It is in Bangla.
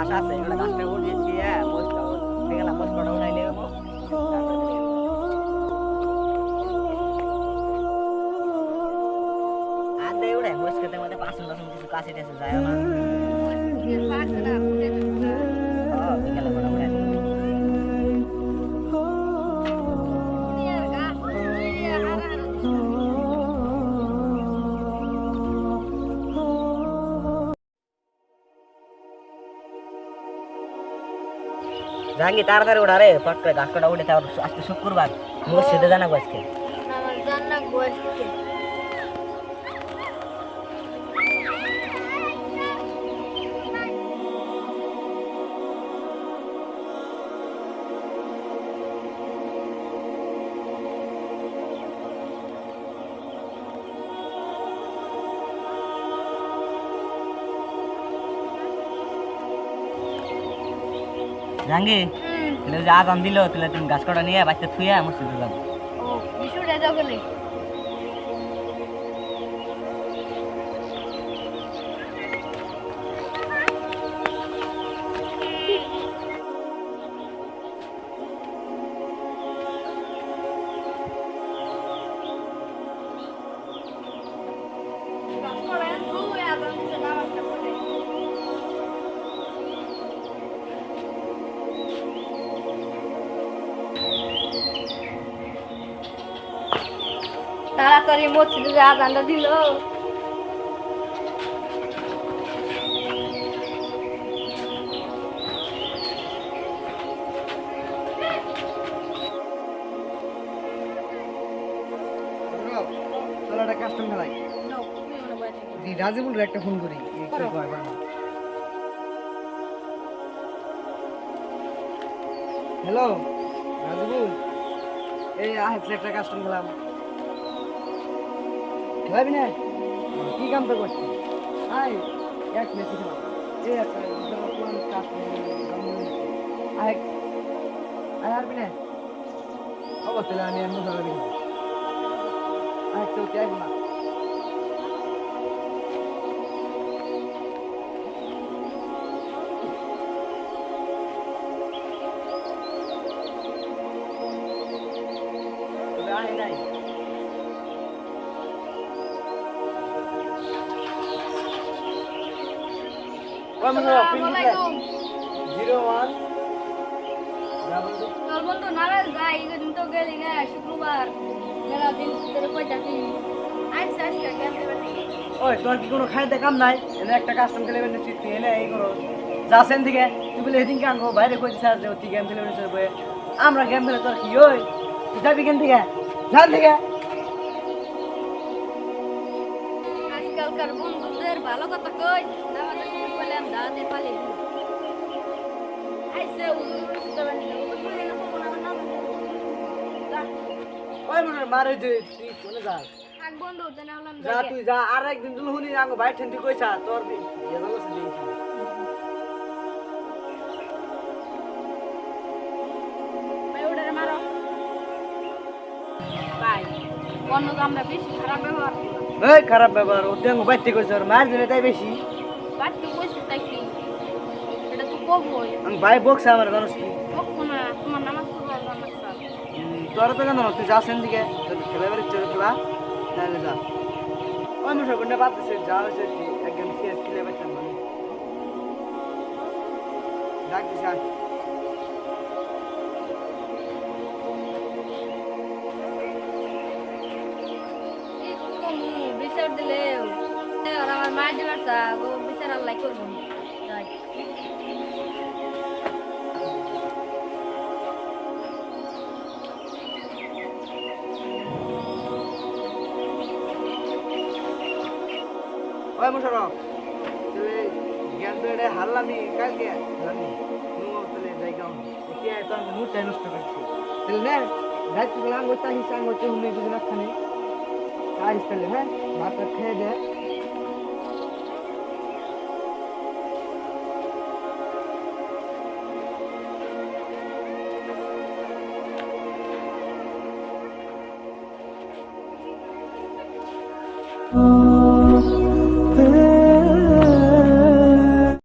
যে কটা ঘাস আছে এগুলো ঘাসটা উঠিয়ে দিয়ে মোষটা গেলাম মোষ কটা উঠাই নিয়ে যাবো আর দিয়ে উড়ে মোষ খেতে মধ্যে পাঁচশো টাসন কিছু কাছে টাছে যায় না জাঙ্গি তাড়াতাড়ি ওঠা রে পট করে কটা উঠে আজকে শুক্রবার। মোষ সেটা জানাব আজকে। জাঙ্গি তাহলে যে আজান দিল তাহলে তুমি গাছ কটা নিয়ে বাচ্চা থুয়ে মসজিদে যাব তাড়াতাড়ি মসজিদে আজানটা দিল। একটা কাস্টম খেলাই। দি রাজিবুল একটা ফোন করি। হ্যালো রাজিবুল এই আহেছে একটা কাস্টম খেলাম। খেলাবি না কি কাম তো করছি আয়, এক মেসি এই একটা কাস্টম আয়। আয়, আর বিনে অবশ্যই আমি এমন ধরবি আয়, চল কে না জিরো ওয়ান। তোর বন্ধু নারাজ যাই এদিন তো গেলি না শুক্রবার। মেলা দিন আচ্ছা আচ্ছা ওই তোর কি কোনো খাইতে কাম নাই? এনে একটা কাস্টম খেলে বেন তুই এনে এই করো। যাচ্ছেন থেকে তুই বলে এদিন কান বাইরে কই যে তুই গেম খেলে বেন আমরা গেম খেলে তোর কি ওই যাবি কেন থেকে যান থেকে আজকালকার বন্ধুদের ভালো কথা কই? দাওয়াতে তুমি বলে আমি দাওয়াতে পালি আইসে করে ওই মনে মারে যে তুই কোনে যা। থাক বন্ধু তেনে হলাম যা তুই যা আর একদিন তুই হুনি আঙ্গ বাইরে ঠেন্দি কইছা তোর দিন ইয়ে ভাই ভাই অন্য তো আমরা বেশি খারাপ ব্যবহার করলাম এই খারাপ ব্যাপার ও দেঙ্গ বাইতে কইছ আর মার দিলে তাই বেশি। বাড়িতে কইছে তাই কি? এটা তো কবই। আমি ভাই বকছে আমার মানুষ কি না তোমার নামাজ তোর তো কেন তুই যাচ্ছেন দিকে তোর খেলে বেড়ে চলে খেলা তাহলে যা। ওই মুসা গুন্ডা দিছে যা হয়েছে একদম সিএস খেলে বেড়েছেন মানে ডাক দিছে বিচার আর আমার মায়ের দিবার চা গো বিচার আল্লাহ করব। তাই। ওই মুসার তাহলে জ্ঞান তো এটা হারলামই কালকে। হারলামই। নুও তাহলে জায়গা এতিয়া তো আমি মুডটাই নষ্ট করছি। তাহলে নে রাত বেলা আঙ্গুর তাহি আঙ্গুর তো হুমে দুদিন খানে কাজ তাহলে হ্যাঁ